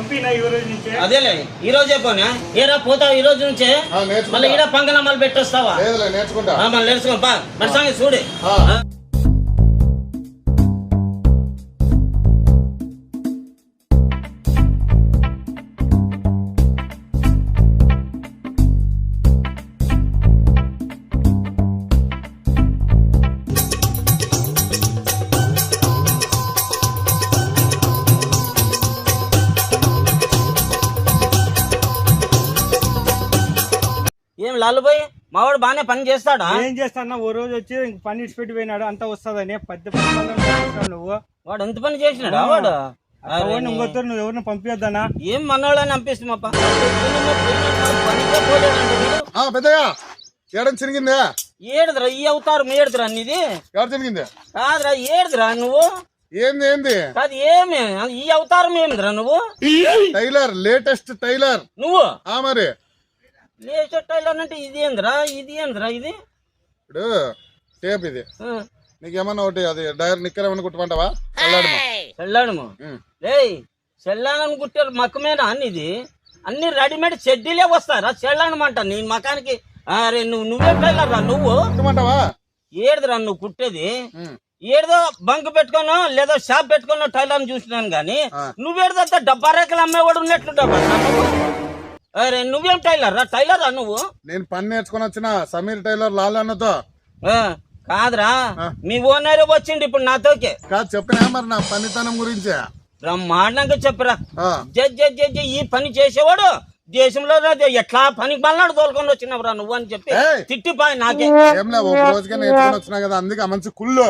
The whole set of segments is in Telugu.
పంపినా ఈ రోజు నుంచే? అదేలే ఈ రోజే పోనా? ఏరా పోతావు ఈ రోజు నుంచే? ఆ, నేర్చుకుంటా. మళ్ళీ ఈడ పంగనామాలు పెట్టొస్తావా? నేర్చుకుంటా. ఆ, మళ్ళీ నేర్చుకో పా మరి సంగతి చూడు. లాలుబాయ్ మావాడు బాగానే పని చేస్తాడా? ఏం చేస్తానా ఓ రోజు వచ్చి ఇంక పని ఇచ్చి పెట్టి పోయినాడు. అంతా వస్తుందని. పెద్ద నువ్వు? వాడు ఎంత పని చేసినాడా వాడు? ఇంకొద్దరు నువ్వు ఎవరిని పంపించొద్దనా ఏం పోలేడంట వీడు. ఆ పెద్దయ్య ఏడం చిరిగిందే ఏడుదిరా ఈ అవతారం ఏడుదిరా నీది? ఎవరు చిరిగింది కాదురా ఏడుదిరా నువ్వు? ఏంది ఏంది? కాదు ఏమి? ఈ అవతారం ఏమిదిరా నువ్వు? Tailor latest tailor. నువ్వు? ఆ మరి. లేచర్ టైలర్ అంటే ఇది ఏందిరా? ఇది ఏందిరా ఇది? ఇప్పుడు టేప్ ఇది. ఆ, నీకేమన్నా ఒకటి అది డైర్ నిక్కర్ ఏమన్నా కుట్టమంటావా వెళ్ళాడమ్మా చెల్లాడము. రేయ్ చెల్లాడని కుట్టారు మక్కమేనా అన్ని ఇది? అన్ని రెడీమేడ్ చెడ్డీలే వస్తారా? చెల్లాడమంట నీ మకానికి. అరే నువ్వు నువ్వే టైలర్ రా నువ్వు? కుట్టమంటావా? ఏడుదిరా నువ్వు కుట్టేది? ఏడుదో బంక్ పెట్టుకోను లేదా షాప్ పెట్టుకోను టైలర్ చూసినాను గానీ ఆ. నువ్వేడుదంతా డబ్బా రేఖలు అమ్మేవాడు ఉన్నట్లు డబ్బా అరే నువ్వేం టైలర్ రా? టైలర్ రా నువ్వు? నేను పని నేర్చుకొని వచ్చిన సమీర్ టైలర్ లాల్ అన్నతో ఆ, కాదురా. మీ ఓనర్ వచ్చిండు ఇప్పుడు నాతోకే. కాదు చెప్పినా మరి నా పనితనం గురించి. బ్రహ్మాండంగా చెప్పరా. జడ్జ్ జడ్జ్ ఈ పని చేసేవాడు దేశంలో ఎట్లా పనికి బలనాడు తోలుకొని వచ్చినవరా నువ్వు అని చెప్పి. తిట్టిపాయి నాకే. ఏంలే ఒక రోజుగా నేర్చుకొని వచ్చినా కదా అందుకే మంచి కుళ్ళు.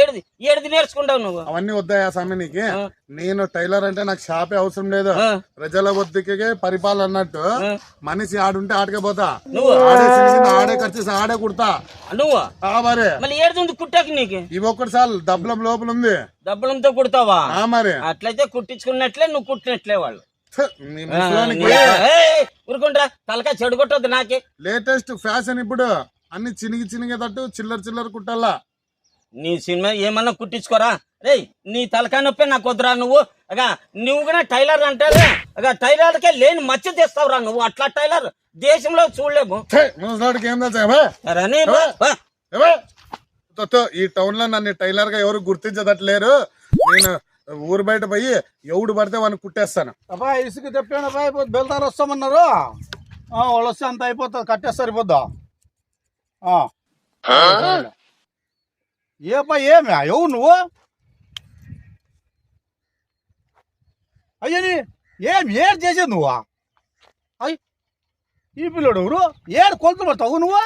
ఏడిది ఏడిది నేర్చుకుంటావు నువ్వు? అవన్నీ వద్దాయా స్వామి నీకు. నేను టైలర్ అంటే నాకు షాపే అవసరం లేదు. ప్రజల ఒత్తికే పరిపాలన అన్నట్టు. మనిషి ఆడుంటే ఆడకే పోతా. నువ్వు? ఆడే చిరిగింది ఆడే కుడతా. నువ్వు? ఆ మరి. మళ్ళీ ఏడుతుంది కుట్టాకి నీకు? ఇవి ఒక్కటి సార్లు డబ్బులం లోపల ఉంది డబ్బులంతో కుడతావా? ఆ మరి. అట్లయితే కుట్టించుకున్నట్లే నువ్వు కుట్టినట్లే వాళ్ళు. ఊరుకుంటా తలకాయ చెడు కొట్టద్దు నాకే. లేటెస్ట్ ఫ్యాషన్ ఇప్పుడు. అన్ని చినిగి చినిగేటట్టు చిల్లర చిల్లర కుట్టాలా? నీ సినిమా ఏమన్నా కుట్టించుకోరా? రేయ్ నీ తలకాయ నొప్పి నాకు వద్దురా నువ్వు. అగా నువ్వు కూడా టైలర్ అంటే అగా టైలర్కే లేని మచ్చ తెస్తావురా నువ్వు. అట్లా టైలర్ దేశంలో చూడలేము. ఈ టౌన్లో నన్ను టైలర్గా ఎవరు గుర్తించదట్లేరు. నేను ఊరు బయట పోయి ఎవడు పడితే వాడిని కుట్టేస్తాను. అబ్బా ఇసుక తెప్పాను అబ్బా అయిపోతుంది బెల్దారు వస్తామన్నారు. ఆ, వాళ్ళు వస్తే అంత అయిపోతుంది కట్టేస్తే సరిపోద్దా? ఆ. ఏపా ఏమి? ఎవరు నువ్వు? అయ్యని ఏం ఏడు చేసేది నువ్వు? అయ్యి ఈ పిల్లడు ఎవరు? ఏడు కొలతలు పడతావు నువ్వు?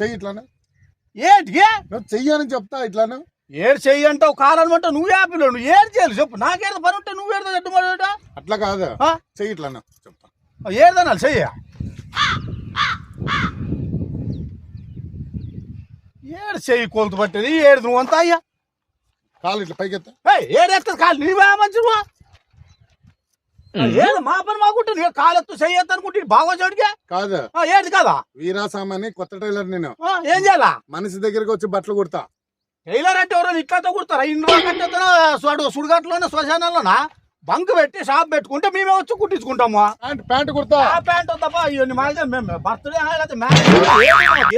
చెయ్యి ఇట్లాను. ఏంటికి నువ్వు చెయ్యని చెప్తా ఇట్లాను ఏడు చెయ్యి అంటావు కాదనమాట నువ్వే పిల్లడు? నువ్వు ఏడు చేయాలి చెప్పు. నాకేదో పని ఉంటే నువ్వేదో చెట్టు మాట అట్లా కాదు. చెయ్యి ఇట్లాను చెప్తా. ఏదనాలి చెయ్య? ఏడు చెయ్యి కొలుతు పట్టేది ఏడు నువ్వు అంతా అయ్యా. కాలు ఇట్లా పైకెత్తా. ఏయ్, ఏడు ఎత్తది కాలు. నీవే మంచి ఏడు మా పని మాకుంటే నువ్వు కాలు ఎత్తు చెయ్యి ఎత్తు అనుకుంటే బాగా చోటికే కాదు ఏది కదా? వీరాసామని కొత్త టైలర్ నేను. ఏం చేయాలా? మనిషి దగ్గరికి వచ్చి బట్టలు కుడతా. టైలర్ అంటే ఎవరో ఇట్లతో కుడతారా? ఇంట్లో కట్టేతన సుడు సుడుగట్లోనే శ్మశానాల్లోనా? బంక్ పెట్టి షాప్ పెట్టుకుంటే మేమే వచ్చి కుట్టించుకుంటాము? Pant pant కుడతా. ఆ ప్యాంట్ తప్ప ఇవన్నీ మాకే మేము బర్త్డే లేకపోతే మ్యారేజ్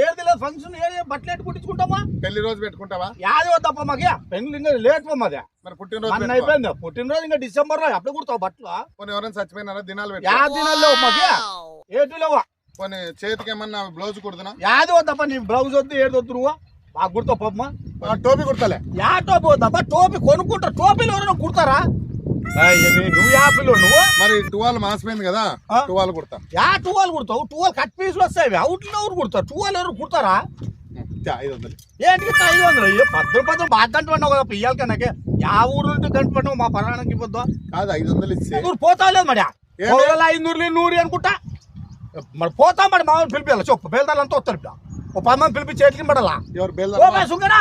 ఏది లేదు ఫంక్షన్ ఏది బట్టలు ఎట్టు కుట్టించుకుంటామా? పెళ్ళి రోజు పెట్టుకుంటావా? యాది వద్దప్ప మాకే. పెళ్ళి ఇంకా లేట్ మాదే. మరి పుట్టినరోజు. అయిపోయింది. పుట్టినరోజు ఇంకా డిసెంబర్లో అప్పుడే కుడతావు బట్టలు. పోనీ ఎవరైనా చచ్చిపోయినారా? దినాలు యా దినాలు లేవు మాకే. ఏటు లేవా. పోనీ చేతికి ఏమన్నా బ్లౌజ్ కుడుతున్నా? యాది వద్దప్ప నీ బ్లౌజ్ వద్దు ఏడు వద్దు నువ్వు. మాకు కుడతావు పమ్మా ఆ, టోపీ కుడతాలే. యా టోపీ వద్దప్ప టోపీ కొనుక్కుంటా. టోపీలు ఎవరైనా కుడతారా? నువ్వు యాపిల్ నువ్వు? మరి టువాల్ మాసిపోయింది కదా? టువాల్ కుడతా. యా టువాల్ కుడతావు? టువాల్ కట్ పీసులు వస్తాయి అవుట్లో ఎవరు కుడతారు? టువాల్ ఎవరు కుడతారా? ఛా, ఐదు వందలు. ఐదు పద్దు పద్దు బాగా గంట పడినావు కదా పియ్యాలి కనుక యా ఊరు నుండి గంట పడినావు మా పరాణానికి పొద్దు కాదు ఐదు వందలు ఇచ్చే నూరు పోతా లేదు మరి. ఐదునూరులు నూరు అనుకుంటా? మరి పోతా మరి మామూలు పిలిపియాలి. చెప్పు బేల్దాలంతా వస్తారు ఇప్పుడు. ఓ పది మంది పిలిపి చేతికి పడాలా ఎవరు బాయ్ సుంగనా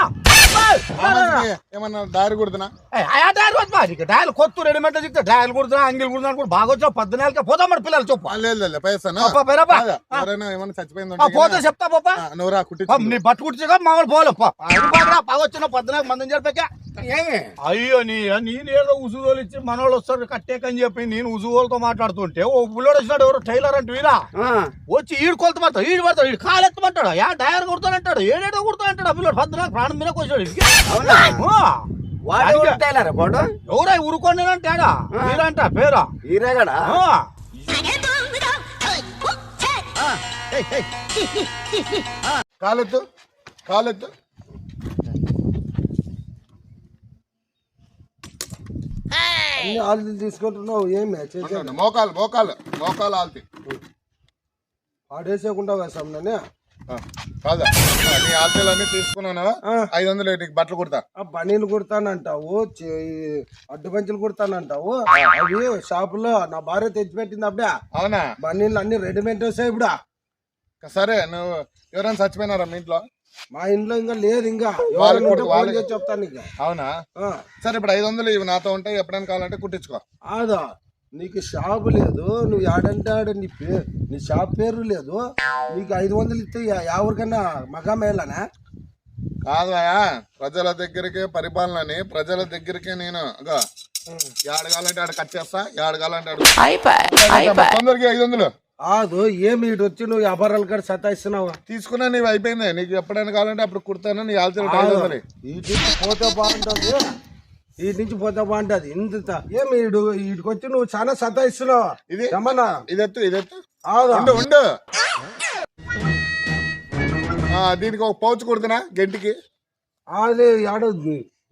ఏమన్నా దారి కుడుతున్నా? డైర్ వద్దు మరి డైల్ కొత్త రెడీమేడ్ చెప్తే డైల్ కుడుతున్నా అంగిల్ కుడుతున్నా కూడా బాగా వచ్చావు. పద్నాలుగు పోతాం మరి పిల్లలు చెప్పు. లేదు. ఎవరైనా ఏమన్నా చచ్చిపోయింది పోతే చెప్తా పాప. నువ్వు రా కుట్టించు. నీ బట్టు కుట్టిగా మామూలు పోలే. పో అది బాగా వచ్చిన పద్నాలుగు మందిని జరిపాక. ఏమి అయ్యో నీ నేనేదో ఉసుగోలు ఇచ్చి మనోళ్ళు వస్తారు కట్టేకని చెప్పి నేను ఉసుగోలతో మాట్లాడుతుంటే ఓ బుల్లోడు వచ్చినాడు ఎవరు టైలర్ అంటే వీరా ఆ, వచ్చి ఈడు కొలత పడతాడు ఈడు పడతాడు ఈడు కాలు ఎత్తమంటాడు యా టైర్ కొడతానంటాడు ఏడేడో కొడతానంటాడు ఆ పిల్లడు పద్దు నాకు ప్రాణం మీద వచ్చాడు అవునా? వాడు ఎవరు ఊరుకోండి అంటాడా మీరంట పేరా? ఈరేగడా. కాలెత్తు కాలెత్తు. ఆలులు తీసుకుంటున్నావు ఏమి చేసే ఉండు, మోకాలు మోకాలు మోకాలు ఆల్తి. ఆడేసేకుండా వేసాం నన్ను కాదా? నీ తీసుకున్నాను ఐదు వందలు నీకు బట్టలు కుడతా. బనీలు కుడతానంటావు. అడ్డు పంచులు కుడతానంటావు. అవి షాపులో నా భార్య తెచ్చిపెట్టింది అప్పుడే అవునా? బనీళ్ళు అన్ని రెడీమేడ్ వస్తాయి ఇప్పుడు. సరే నువ్వు ఎవరైనా చచ్చిపోయినారా మీ ఇంట్లో? మా ఇంట్లో ఇంకా లేదు ఇంకా. చెప్తాను ఇంకా. అవునా? సరే ఇప్పుడు ఐదు వందలు ఇవి నాతో ఉంటాయి ఎప్పుడైనా కావాలంటే కుట్టించుకో. ఆదా. నీకు షాపు లేదు నువ్వు ఆడంటే ఆడ నీ పేరు నీ షాప్ పేరు లేదు నీకు ఐదు వందలు ఇస్తే ఎవరికన్నా మగా మేళనా కాదయా ప్రజల దగ్గరికే పరిపాలనని ప్రజల దగ్గరికే నేను ఏడగాలంటే ఆడ కట్ చేస్తా ఏడగాలంటే తొందరగా ఐదు వందలు. ఆదు ఏమి ఇటు వచ్చి నువ్వు వ్యాపారాలు కాడ సతాయిస్తున్నావు? తీసుకున్నా నీవు అయిపోయింది. నీకు ఎప్పుడైనా కావాలంటే అప్పుడు కుడతాను నీ నుంచి పోతే బాగుంటది. వీటి నుంచి పోతే బాగుంటది ఇంత ఏమి ఈడు వచ్చి నువ్వు చాలా సతాయిస్తున్నావు? ఇది? ఏమన్నా ఇదెత్తు ఇదెత్తు. ఆదా ఉండు ఉండు. ఆ, దీనికి ఒక పౌచ్ కుడుతున్నా గంటికి. అది ఆడ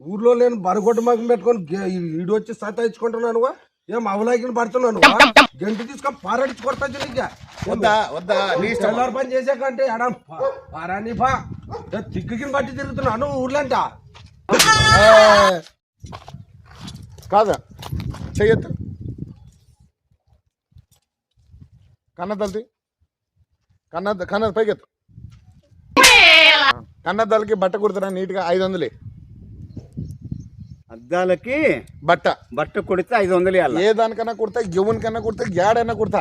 ఊర్లో లేని బరగొట్ట మగం పెట్టుకొని గే- ఈడు వచ్చి సతాయించుకుంటున్నాను ఏం అవలాగిన పడుతున్నాను గంటి తీసుకొని పారాడించి కొడతా నీకు. వద్దా వద్దా నీ ఇష్టం. తెల్లారి పని చేసాకంటే పారాని పా తిక్కుకిని బట్టి తిరుగుతున్నాను ఊర్లంట. ఆ, కాదా? చెయ్యొద్దు. కన్నదల్ది కన్న కన్నది పైకెత్తు. కన్నదలకి బట్ట కుడుతున్నా నీట్గా? ఐదు వందలు. అద్దాలకి బట్ట. బట్ట కొడితే ఐదు వందలు ఇవ్వాలి ఏ దానికన్నా కుడతా? ఎవరి కన్నా కుడతా? ఏడైనా కుడతా?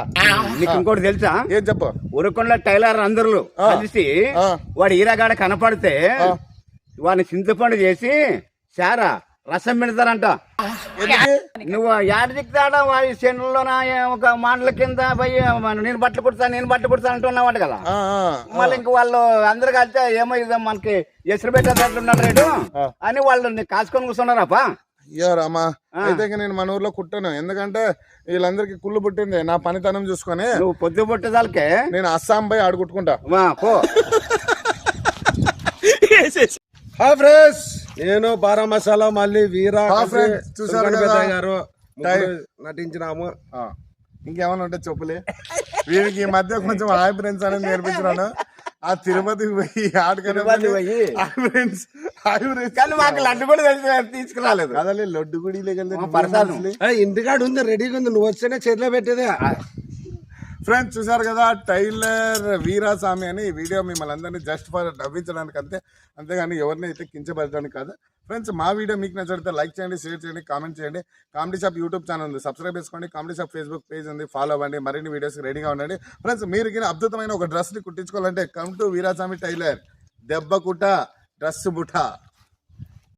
నీకు ఇంకోటి తెలుసా? ఏం చెప్పు? ఉరకొండ టైలర్ అందరూ కలిసి. వాడు ఈరగాడ కనపడితే వాడిని చింతపండు చేసి చారా రసం పెడతారంట? నువ్వు యాడ దిక్కుతాడా వాడి చేనుల్లో ఒక మాటల కింద పోయి నేను బట్టలు కుడతా నేను బట్టలు కుడతా అంటున్నావాడు కదా. మళ్ళీ ఇంక వాళ్ళు అందరు కలిస్తే ఏమో ఇది మనకి ఎసురు పెట్టేటట్లున్నాడు రేటు. అని వాళ్ళు కాసుకొని కూర్చున్నారాపా అయ్యో రామా అయితే ఇక నేను మన ఊర్లో కుట్టాను. ఎందుకంటే వీళ్ళందరికీ కుళ్ళు పుట్టింది నా పనితనం చూసుకొని. నువ్వు పొద్దు పుట్టేదాలకే నేను అస్సాం పోయి ఆడుకుంటుకుంటా పో. Hi friends. నేను బారా మసాలా మళ్ళీ వీరా గారు నటించినాము. ఇంకేమైనా ఉంటే చెప్పులే. వీడికి ఈ మధ్య కొంచెం హాయ్ ఫ్రెండ్స్ అనేది నేర్పించినాను. ఆ తిరుపతికి పోయి ఆడుకునే పోయి? ఫ్రెండ్స్ కానీ మాకు లడ్డు కూడా తీసుకురాలేదు. అదే లడ్డు గుడి ఇంటికాడ ఉంది రెడీగా ఉంది. నువ్వు వస్తేనే చేతిలో పెట్టేదే. ఫ్రెండ్స్ చూసారు కదా టైలర్ వీరాస్వామి అని ఈ వీడియో మిమ్మల్ని అందరినీ జస్ట్ ఫర్ నవ్వించడానికి అంతే అంతేగాని ఎవరిని అయితే కించపరచడానికి కాదు. ఫ్రెండ్స్ మా వీడియో మీకు నచ్చితే లైక్ చేయండి షేర్ చేయండి కామెంట్ చేయండి. కామెడీ షాప్ యూట్యూబ్ ఛానల్ ఉంది సబ్స్క్రైబ్ చేసుకోండి. కామెడీ షాప్ ఫేస్బుక్ పేజ్ ఉంది ఫాలో అవ్వండి. మరిన్ని వీడియోస్ రెడీగా ఉండండి. ఫ్రెండ్స్ మీరు గిన అద్భుతమైన ఒక డ్రెస్ని కుట్టించుకోవాలంటే కమ్ టు వీరాస్వామి టైలర్ దెబ్బ కుట డ్రెస్ బుట